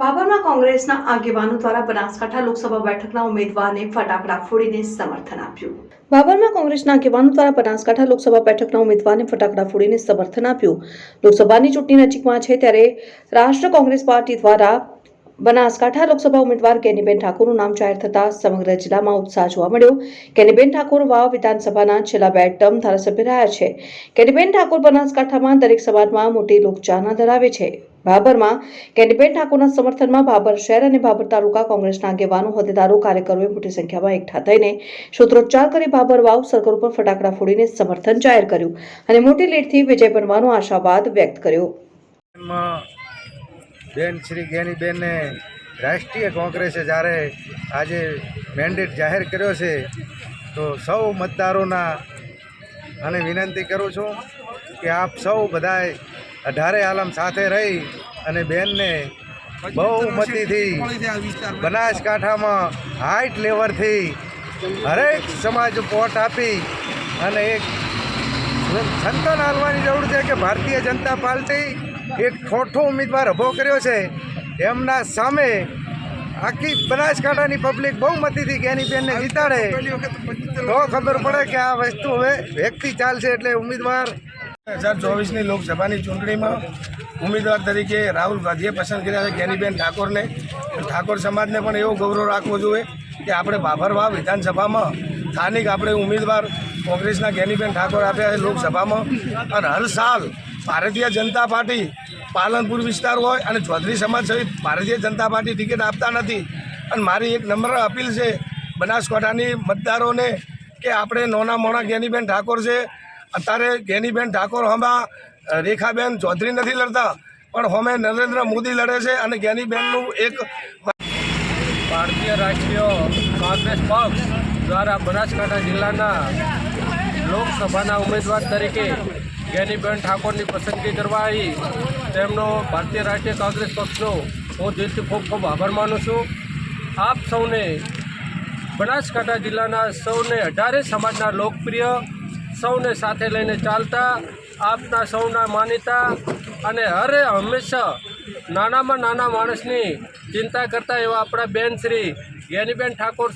ભાભરમાં કોંગ્રેસના આગેવાનો દ્વારા બનાસકાંઠા લોકસભા બેઠકના ઉમેદવારને ફટાકડા ફોડીને સમર્થન આપ્યું. ભાભરમાં કોંગ્રેસના આગેવાનો દ્વારા બનાસકાંઠા લોકસભા બેઠકના ઉમેદવારને ફટાકડા ફોડીને સમર્થન આપ્યું. લોકસભાની ચૂંટણી નજીકમાં છે ત્યારે રાષ્ટ્ર કોંગ્રેસ પાર્ટી દ્વારા બનાસકાંઠા લોકસભા ઉમેદવાર કેનીબેન ઠાકોરનું નામ જાહેર થતાં સમગ્ર જિલ્લામાં ઉત્સાહ જોવા મળ્યો. કેનીબેન ઠાકોર વાવ વિધાનસભાના છેલ્લા બે ટર્મ ધારાસભ્ય રહ્યા છે. કેનીબેન ઠાકોર બનાસકાંઠામાં દરેક સમાજમાં મોટી લોકચાહના ધરાવે છે. ભાભરમાં કેનીબેન ઠાકોરના સમર્થનમાં ભાભર શહેર અને ભાભર તાલુકા કોંગ્રેસના આગેવાનો, હોદ્દેદારો, કાર્યકરોએ મોટી સંખ્યામાં એકઠા થઈને સૂત્રોચ્ચાર કરી ભાભર વાવ સર્કલ ઉપર ફટાકડા ફોડીને સમર્થન જાહેર કર્યું અને મોટી લીડથી વિજય બનવાનો આશાવાદ વ્યક્ત કર્યો. બેન શ્રી જ્ઞાનીબેનને રાષ્ટ્રીય કોંગ્રેસે જ્યારે આજે મેન્ડેટ જાહેર કર્યો છે, તો સૌ મતદારોના અને વિનંતી કરું છું કે આપ સૌ બધાએ અઢારે આલમ સાથે રહી અને બેનને બહુમતીથી બનાસકાંઠામાં હાઈટ લેવલથી હરેક સમાજ વોટ આપી અને એક સંતન હાલવાની જરૂર છે કે ભારતીય જનતા પાર્ટી એક ઠોઠો ઉમેદવાર ઊભો કર્યો છે. એમના સામે આખી બનાસકાંઠાની પબ્લિક બહુમતીથી જ્ઞાનીબેનને જીતાડે. તો ખબર પડે કે આ વસ્તુ હવે વ્યક્તિ ચાલશે એટલે ઉમેદવાર બે હજાર ચોવીસની લોકસભાની ચૂંટણીમાં ઉમેદવાર તરીકે રાહુલ ગાંધીએ પસંદ કર્યા છે જ્ઞાનીબેન ઠાકોરને. ઠાકોર સમાજને પણ એવો ગૌરવ રાખવો જોઈએ કે આપણે બાભરવા વિધાનસભામાં સ્થાનિક આપણે ઉમેદવાર કોંગ્રેસના જ્ઞાનીબેન ઠાકોર આપ્યા છે લોકસભામાં. અને હર સાલ ભારતીય જનતા પાર્ટી પાલનપુર વિસ્તાર હોય અને ચૌધરી સમાજ સહિત ભારતીય જનતા પાર્ટી ટિકિટ આપતા નથી. અને મારી એક નમ્ર અપીલ છે બનાસકાંઠાની મતદારોને કે આપણે નોના મોણા જ્ઞાનીબેન ઠાકોર છે. અત્યારે જ્ઞાનીબેન ઠાકોર હમણાં રેખાબેન ચૌધરી નથી લડતા, પણ હોમે નરેન્દ્ર મોદી લડે છે અને જ્ઞાનીબેનનું એક ભારતીય રાષ્ટ્રીય કોંગ્રેસ પક્ષ દ્વારા બનાસકાંઠા જિલ્લાના લોકસભાના ઉમેદવાર તરીકે જ્ઞાનીબેન ઠાકોરની પસંદગી કરવા આવી તેમનો ભારતીય રાષ્ટ્રીય કોંગ્રેસ પક્ષનો હું દિલથી ખૂબ ખૂબ આભાર માનું છું. આપ સૌને બનાસકાંઠા જિલ્લાના સૌને અઢારે સમાજના લોકપ્રિય, સૌને સાથે લઈને ચાલતા, આપના સૌના માનીતા અને હરે હંમેશા નાનામાં નાના માણસની ચિંતા કરતા એવા આપણા બેન શ્રી જ્ઞાનીબેન ઠાકોર